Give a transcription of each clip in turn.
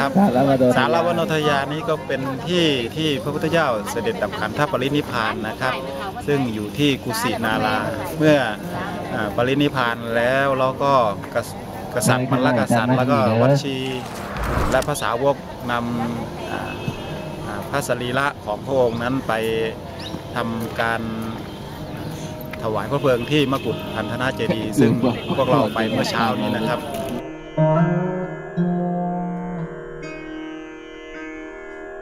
ครับสารวโนทยานสารวนทยานนี้ก็เป็นที่ที่พระพุทธเจ้าเสด็จดับขันธปรินิพพานนะครับ ซึ่งอยู่ที่กุสินาราเมื่ออาปรินิพพานแล้วเราก็กษกษัตริย์มรรคกษัตริย์แล้วก็วัดชีและภาษาวกนำอ่าอ่าพระสรีระของพระองค์นั้นไปทำการถวายพระเพลิงที่มกุฏพันธนาเจดีย์ซึ่งพวกเราไปเมื่อเช้านี้นะครับ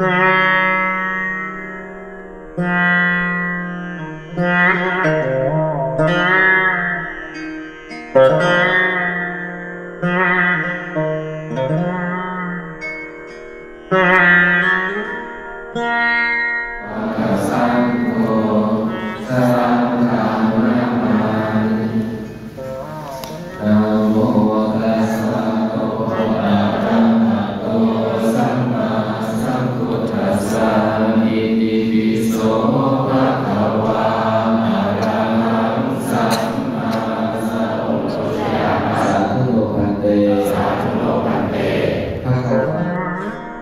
ส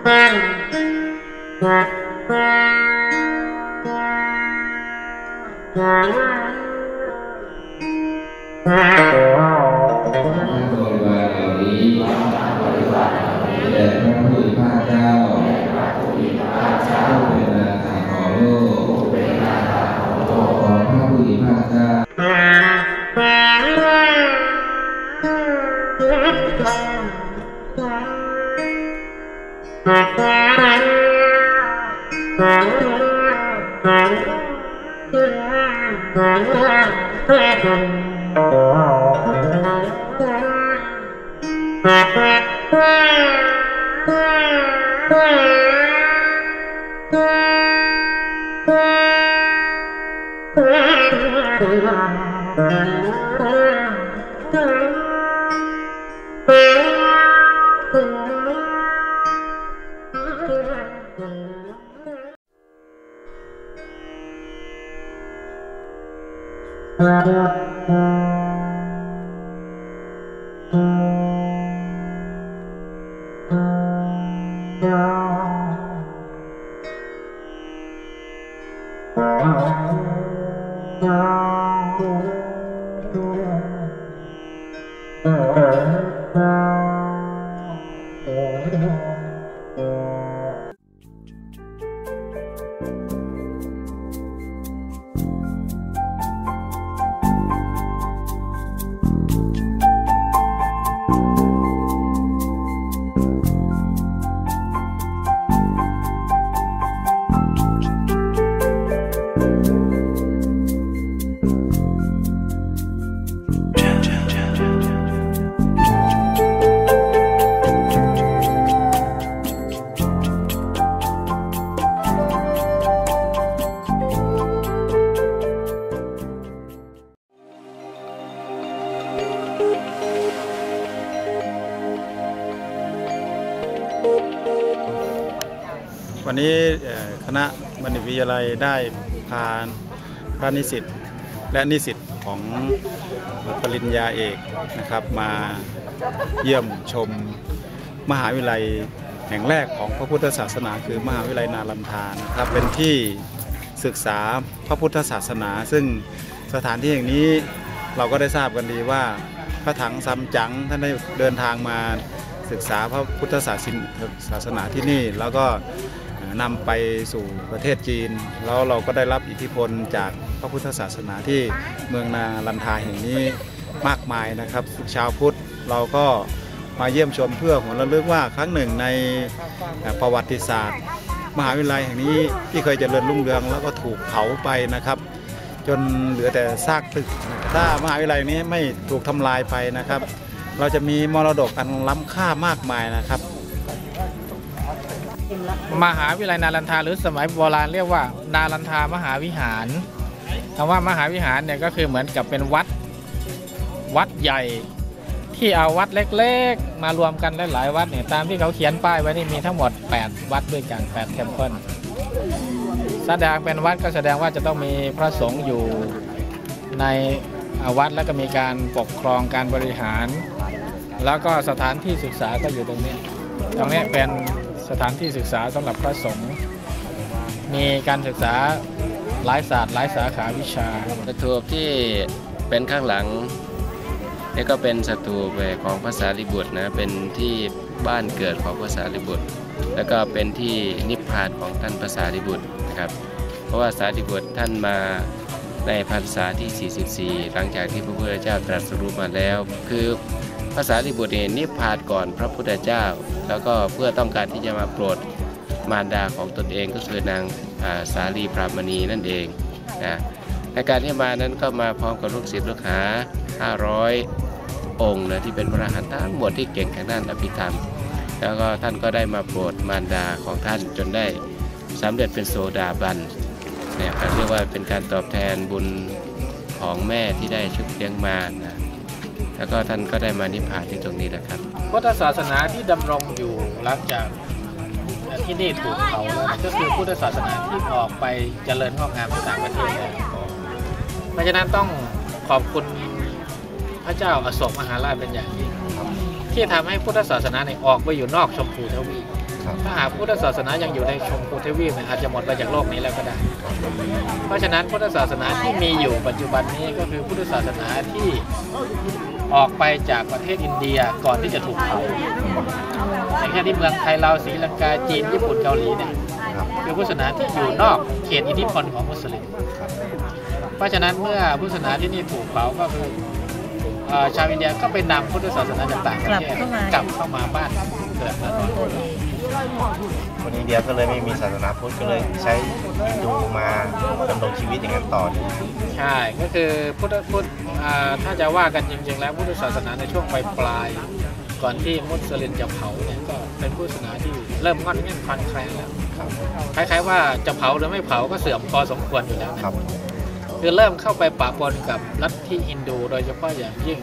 ม วันนี้คณะบัณฑิตวิทยาลัยได้พาพระนิสิตและนิสิตของปริญญาเอกนะครับมาเยี่ยมชมมหาวิทยาลัยแห่งแรกของพระพุทธศาสนา คือมหาวิทยาลัยนาลันทานะครับเป็นที่ศึกษาพระพุทธศาสนา ซึ่งสถานที่แห่งนี้เราก็ได้ทราบกันดีว่าพระถังซัมจั๋งท่านได้เดินทางมาศึกษาพระพุทธศาสนาที่นี่ แล้วก็ นำไปสู่ประเทศจีน แล้วเราก็ได้รับอิทธิพลจากพระพุทธศาสนาที่เมืองนาลันทาแห่งนี้มากมายนะครับชาวพุทธเราก็มาเยี่ยมชมเพื่อหวระลึกว่าครั้งหนึ่งในประวัติศาสตร์ มหาวิทยาลัยแห่งนี้ที่เคยเจริญรุ่งเรืองแล้วก็ถูกเผาไปนะครับ จนเหลือแต่ซากตึก ถ้ามหาวิทยาลัยนี้ไม่ถูกทำลายไปนะครับ เราจะมีมรดกอันล้ำค่ามากมายนะครับ มหาวิทยาลัยนารันทาหรือสมัยโบราณเรียกว่า นารันทามหาวิหารคำว่ามหาวิหารเนี่ยก็คือเหมือนกับเป็นวัดวัดใหญ่ที่เอาวัดเล็กๆ มารวมกันหลายๆวัดเนี่ยตามที่เขาเขียนป้ายไว้นี่มีทั้งหมด 8 วัดด้วยกัน8เทมเพิลแสดงเป็นวัดก็แสดงว่าจะต้องมีพระสงฆ์อยู่ในวัดแล้วก็มีการปกครองการบริหาร แล้วก็สถานที่ศึกษาก็อยู่ตรงนี้ ตรงนี้เป็น ถานที่ศึกษาสำหรับพระสงฆ์มีการศึกษาหลายศาสตร์หลายสาขาวิชาสถูปที่เป็นข้างหลังนี่ก็เป็นสถูปของพระสารีบุตรนะเป็นที่บ้านเกิดของพระสารีบุตร แล้วก็เป็นที่นิพพานของท่านพระสารีบุตรนะครับ เพราะว่าสารีบุตรท่านมาในพรรษาที่ 44 หลังจากที่พระพุทธเจ้าตรัสรู้มาแล้ว คือ พระสารีบุตรเนี่ยนิพพานก่อนพระพุทธเจ้า แล้วก็เพื่อต้องการที่จะมาโปรดมารดาของตนเองก็คือนางาสาลีพรามณีนั่นเองนะในการที่มานั้นก็มาพร้อมกับลูกศิษย์ลูกหา 500 องค์นะที่เป็นพระหันต์ทั้งหมดที่เก่งทางด้านอภิธรรม แล้วก็ท่านก็ได้มาโปรดมารดาของท่านจนได้สำเร็จเป็นโสดาบันเนี่ยเรียกว่าเป็นการตอบแทนบุญของแม่ที่ได้ชุบเลี้ยงมานะ แล้วก็ท่านก็ได้มานิพพานที่ตรงนี้แหละครับพุทธศาสนาที่ดำรงอยู่หลังจากที่นี่ถูกเผาแล้วก็คือพุทธศาสนาที่ออกไปเจริญงอกงามในต่างประเทศแล้วเพราะฉะนั้นต้องขอบคุณพระเจ้าอโศกมหาราชเป็นอย่างยิ่งที่ทำให้พุทธศาสนาเนี่ยออกไปอยู่นอกชมพูทวีปถ้าหากพุทธศาสนายังอยู่ในชมพูทวีปเนี่ยอาจจะหมดไปจากโลกนี้แล้วก็ได้ เพราะฉะนั้นพุทธศาสนาที่มีอยู่ปัจจุบันนี้ก็คือพุทธศาสนาที่ ออกไปจากประเทศอินเดียก่อนที่จะถูกเผาอย่างแค่ที่เมืองไทยลาวศรีลังกาจีนญี่ปุ่นเกาหลีเนี่ยคือพุทธศาสนาที่อยู่นอกเขตอิทธิพลของมุสลิม เพราะฉะนั้นเมื่อพุทธศาสนาที่นี่ถูกเผาก็คือเอ่อชาวอินเดียก็ไปนำพุทธศาสนาจากต่างประเทศกลับเข้ามากลับเข้ามาบ้านเกิดเมืองนอน คนอินเดียก็เลยไม่มีศาสนาพุทธก็เลยใช้ฮินดูมาดำรงชีวิตอย่างนั้นต่อเนี่ยใช่ก็คือพุทธพุทธอ่าถ้าจะว่ากันจริง ๆ แล้วพุทธศาสนาในช่วงปลายปลายๆก่อนที่มุสลิมจะเผาเนี่ยก็เป็นพุทธศาสนาที่เริ่มงอนเง่นคลอนแคลนแล้วครับคล้ายๆว่าจะเผาหรือไม่เผาก็เสื่อมพอสมควรอยู่แล้วนะครับคือเริ่มเข้าไปปะปนกับลัทธิฮินดูโดยเฉพาะอย่างยิ่ง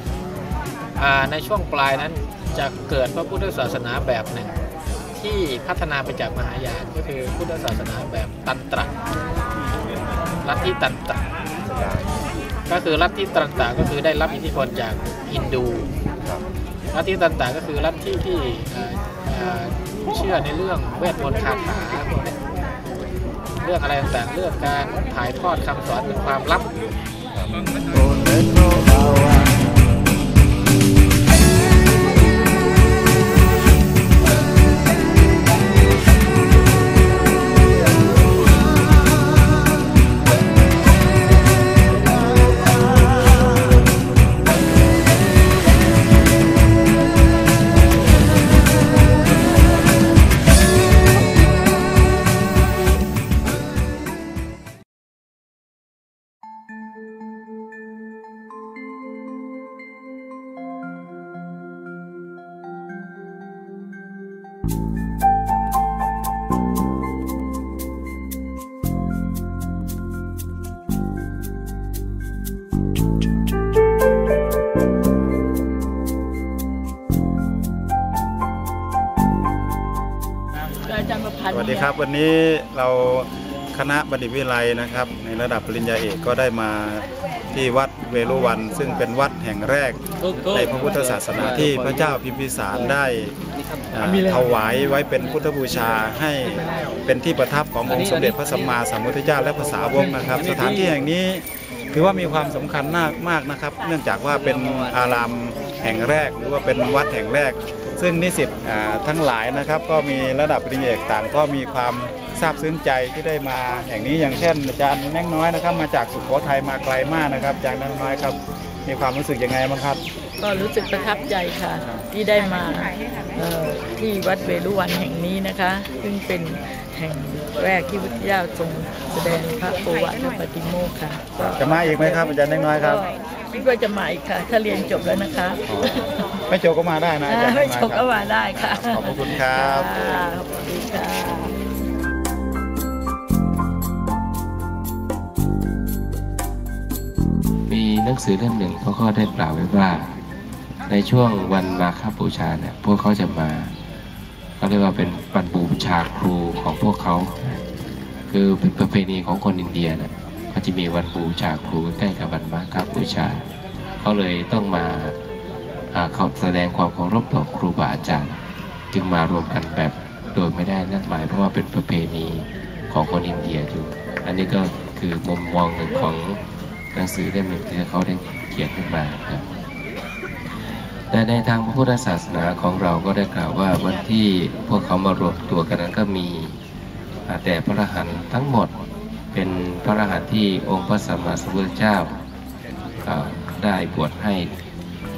อ่าในช่วงปลายนั้นจะเกิดพระพุทธศาสนาแบบหนึ่ง ที่พัฒนาไปจากมหายานก็คือพุทธศาสนาแบบตันตระลัทธิตันตระก็คือลัทธิตันตระก็คือได้รับอิทธิพลจากฮินดูรับลัทธิตันตระก็คือลัทธิที่เอ่เชื่อในเรื่องเวทมนต์คาถาเนี้ยเรื่องอะไรต่างๆเรื่องการถ่ายทอดคำสอนเป็นความลับ ดีครับ วันนี้เราคณะบัณฑิตวิทยาลัยนะครับ ในระดับปริญญาเอกก็ได้มาที่วัดเวรุวัน ซึ่งเป็นวัดแห่งแรกในพระพุทธศาสนาที่พระเจ้าพิมพิสารได้อ่าถวายไว้เป็นพุทธบูชาให้เป็นที่ประทับขององค์สมเด็จพระสัมมาสัมพุทธเจ้าและภาษาวกนะครับ สถานที่แห่งนี้ถือว่ามีความสำคัญมากมากนะครับ เนื่องจากว่าเป็นอารามแห่งแรก หรือว่าเป็นวัดแห่งแรก ซึ่งนิสิตอ่าทั้งหลายนะครับก็มีระดับปริญญาเอกต่างก็มีความซาบซึ้งใจที่ได้มาแห่งนี้อย่างเช่นอาจารย์แน่งน้อยนะครับ มาจากสุโขทัยมาไกลมากนะครับอาจารย์แน่งน้อยครับมีความรู้สึกยังไงบ้างครับ ก็รู้สึกประทับใจค่ะ ที่ได้มาเอ่อที่วัดเวรุวันแห่งนี้นะคะ ซึ่งเป็นแห่งแรกที่พระพุทธเจ้าทรงแสดงพระโอวาทปฏิโมกข์ค่ะก็จะมาอีกไหมครับอาจารย์น้อยๆครับคิดว่าจะมาอีกค่ะ ถ้าเรียนจบแล้วนะคะ ไม่โจบก็มาได้นะอาจารย์ไม่น้อยจๆบคก็รับมาได้ค่ะ ขอบพระคุณครับค่ะขอบคุณค่ะมีหนังสือเล่มหนึ่งเขาก็ได้กล่าวไว้ว่า ในช่วงวันมาฆบูชาเนี่ยพวกเขาจะมาเขาเรียกว่าเป็นวันบูชาครูของพวกเขา คือเป็นประเพณีของคนอินเดียนะเขาจะมีวันบูชาครูใกล้กับวันมาฆบูชาเขาเลยต้องมาอ่า เขาแสดงความเคารพต่อครูบาอาจารย์ จึงมารวมกันแบบโดยไม่ได้นัดหมายเพราะว่าเป็นประเพณีของคนอินเดียอยู่ อันนี้ก็คือมุมมองหนึ่งของหนังสือเล่มหนึ่งที่เขาได้เขียนขึ้นมาครับแต่ในทางพระพุทธศาสนาของเราก็ได้กล่าวว่าวันที่พวกเขามารวมตัวกันนั้นก็มีแต่พระอรหันต์ทั้งหมดเป็นพระอรหันต์ที่องค์พระสัมมาสัมพุทธเจ้าได้บวชให้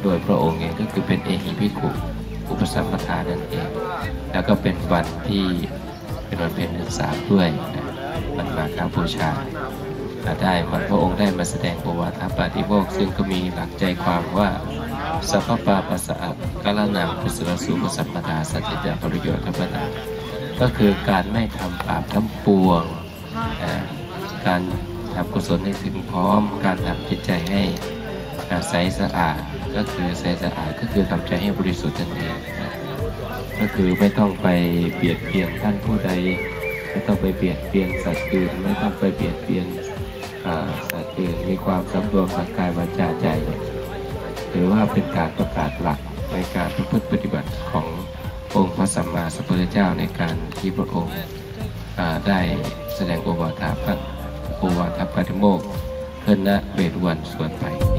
โดยพระองค์เองก็คือเป็นเอหิภิกขุอุปสัมปทานั่นเอง แล้วก็เป็นวันที่เป็นวันเพ็ญเดือนสามด้วยนะวันมาฆบูชาอ่าได้วันพระองค์ได้มาแสดงโอวาทปาติโมกซึ่งก็มีหลักใจความว่าสัพพปาปัสสะกาลนังปุสรสุปสัมปทาสัจจะประโยชน์ธรรมดาก็คือการไม่ทำบาปทั้งปวง การทำกุศลให้ถึงพร้อม การทำจิตใจให้ใสสะอาด ก็คือใสสะอาดก็คือทำใจให้บริสุทธิ์นั่นเองก็คือไม่ต้องไปเบียดเบียนท่านผู้ใด ไม่ต้องไปเบียดเบียนสัตว์อื่นไม่ต้องไปเบียดเบียนสัตว์อื่นมีความสำรวมทางกายวาจาใจหรือว่าเป็นการประกาศหลักในการประพฤติปฏิบัติขององค์พระสัมมาสัมพุทธเจ้าในการที่พระองค์ได้แสดงโอวาทพระโอวาทปฏิโมกข์ขึ้นณเวรุวันส่วนไป